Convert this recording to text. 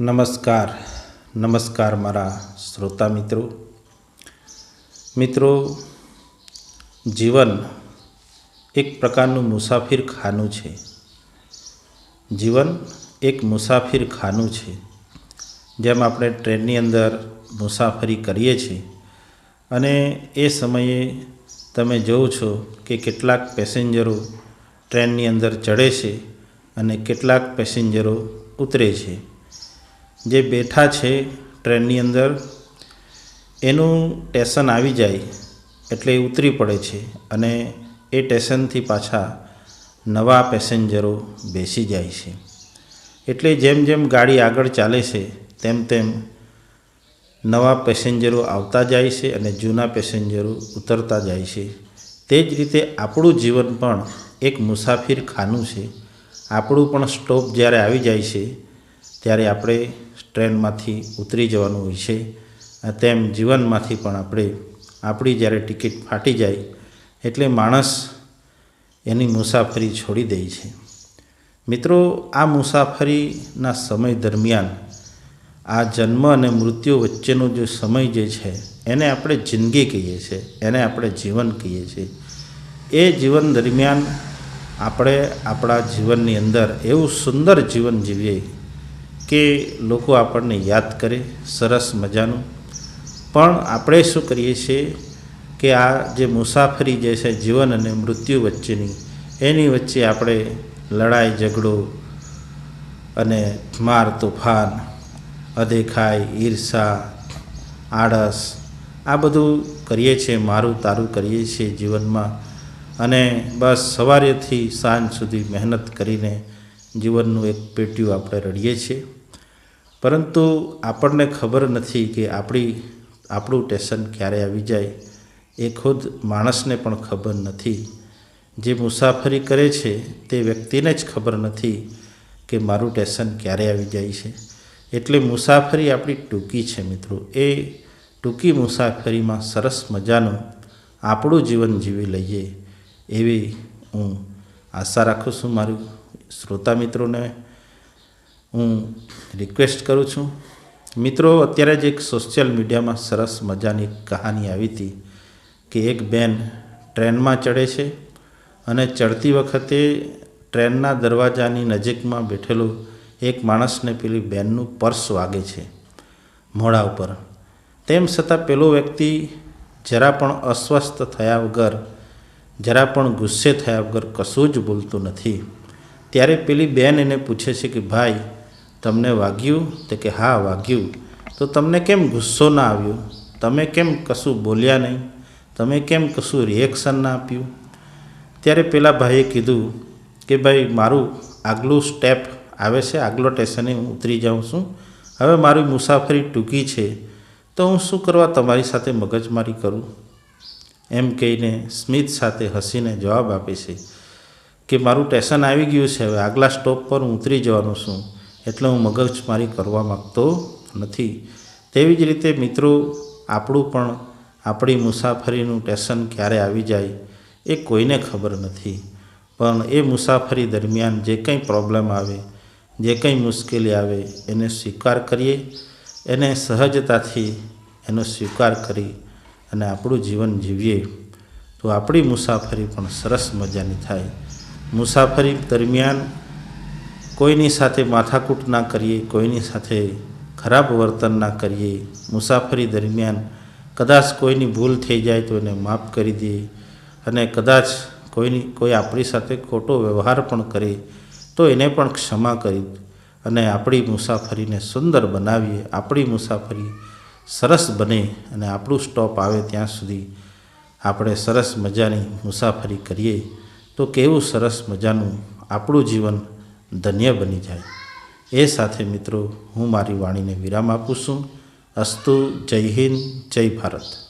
નમસ્કાર નમસ્કાર મારા શ્રોતા મિત્રો. મિત્રો, જીવન એક પ્રકારનું મુસાફિર ખાનું છે. જીવન એક મુસાફિર ખાનું છે. જેમ આપણે ટ્રેનની અંદર મુસાફરી કરીએ છીએ અને એ સમયે તમે જોવો છો કે કેટલાક પેસેન્જરો ટ્રેનની અંદર ચડે છે અને કેટલાક પેસેન્જરો ઉતરે છે. જે બેઠા છે ટ્રેનની અંદર, એનું ટેશન આવી જાય એટલે ઉતરી પડે છે અને એ ટેશનથી પાછા નવા પેસેન્જરો બેસી જાય છે. એટલે જેમ જેમ ગાડી આગળ ચાલે છે, તેમ તેમ નવા પેસેન્જરો આવતા જાય છે અને જૂના પેસેન્જરો ઉતરતા જાય છે. તે જ રીતે આપણું જીવન પણ એક મુસાફિર ખાનું છે. આપણું પણ સ્ટોપ જ્યારે આવી જાય છે, ત્યારે આપણે ટ્રેનમાંથી ઉતરી જવાનું હોય છે. તેમ જીવનમાંથી પણ આપણે, આપણી જ્યારે ટિકિટ ફાટી જાય, એટલે માણસ એની મુસાફરી છોડી દે છે. મિત્રો, આ મુસાફરીના સમય દરમિયાન આ જન્મ અને મૃત્યુ વચ્ચેનો જે સમય જે છે, એને આપણે જિંદગી કહીએ છીએ, એને આપણે જીવન કહીએ છીએ. એ જીવન દરમિયાન આપણે આપણા જીવનની અંદર એવું સુંદર જીવન જીવીએ કે લોકો આપણને યાદ કરે, સરસ મજાનું. પણ આપણે શું કરીએ છીએ કે આ જે મુસાફરી જે છે, જીવન અને મૃત્યુ વચ્ચેની, એની વચ્ચે આપણે લડાઈ, ઝઘડો અને માર, તોફાન, અદેખાઈ, ઈર્ષા, આળસ, આ બધું કરીએ છીએ, મારું તારું કરીએ છીએ જીવનમાં. અને બસ સવારેથી સાંજ સુધી મહેનત કરીને જીવનનું એક પેટ્યું આપણે રડીએ છીએ. પરંતુ આપણને ખબર નથી કે આપણી, આપણું ટેશન ક્યારે આવી જાય. એ ખુદ માણસને પણ ખબર નથી. જે મુસાફરી કરે છે, તે વ્યક્તિને જ ખબર નથી કે મારું ટેશન ક્યારે આવી જાય છે. એટલે મુસાફરી આપણી ટૂંકી છે મિત્રો. એ ટૂંકી મુસાફરીમાં સરસ મજાનું આપણું જીવન જીવી લઈએ એવી હું આશા રાખું છું મારું શ્રોતા મિત્રોને. હું રિક્વેસ્ટ કરું છું. મિત્રો, અત્યારે જ એક સોશિયલ મીડિયામાં સરસ મજાની કહાની આવી હતી કે એક બેન ટ્રેનમાં ચડે છે અને ચડતી વખતે ટ્રેનના દરવાજાની નજીકમાં બેઠેલો એક માણસને પેલી બેનનું પર્સ વાગે છે મોડા ઉપર. તેમ છતાં પેલો વ્યક્તિ જરા પણ અસ્વસ્થ થયા વગર, જરા પણ ગુસ્સે થયા વગર કશું જ બોલતું નથી. ત્યારે પેલી બેન એને પૂછે છે કે, ભાઈ તમને વાગ્યું તો કે હા, વાગ્યું. તો તમને કેમ ગુસ્સો ના આવ્યો? તમે કેમ કશું બોલ્યા નહીં? તમે કેમ કશું રિએક્શન ના આપ્યું? ત્યારે પેલા ભાઈએ કીધું કે ભાઈ, મારું આગલું સ્ટેપ આવે છે, આગલો સ્ટેશને હું ઉતરી જાઉં છું. હવે મારી મુસાફરી ટૂંકી છે. તો હું શું કરવા તમારી સાથે મગજમારી કરું? એમ કહીને સ્મિત સાથે હસીને જવાબ આપે છે કે મારું સ્ટેશન આવી ગયું છે, હવે આગલા સ્ટોપ પર હું ઉતરી જવાનું છું. એટલે હું મગજમારી કરવા માગતો નથી. તેવી જ રીતે મિત્રો, આપણું પણ આપણી મુસાફરીનું ટેશન ક્યારે આવી જાય એ કોઈને ખબર નથી. પણ એ મુસાફરી દરમિયાન જે કંઈ પ્રોબ્લેમ આવે, જે કંઈ મુશ્કેલી આવે, એને સ્વીકાર કરીએ, એને સહજતાથી એનો સ્વીકાર કરી અને આપણું જીવન જીવીએ. તો આપણી મુસાફરી પણ સરસ મજાની થાય. મુસાફરી દરમિયાન કોઈની સાથે માથાકૂટ ના કરીએ, કોઈની સાથે ખરાબ વર્તન ના કરીએ, મુસાફરી દરમિયાન કદાચ કોઈની ભૂલ થઈ જાય તો એને માફ કરી દઈએ અને કદાચ કોઈની, કોઈ આપણી સાથે ખોટો વ્યવહાર પણ કરે તો એને પણ ક્ષમા કરી અને આપણી મુસાફરીને સુંદર બનાવીએ, આપણી મુસાફરી સરસ બને અને આપણું સ્ટોપ આવે ત્યાં સુધી આપણે સરસ મજાની મુસાફરી કરીએ તો કેવું સરસ મજાનું આપણું જીવન ધન્ય બની જાય. એ સાથે મિત્રો, હું મારી વાણીને વિરામ આપું છું. અસ્તુ જય હિન્દ, જય ભારત.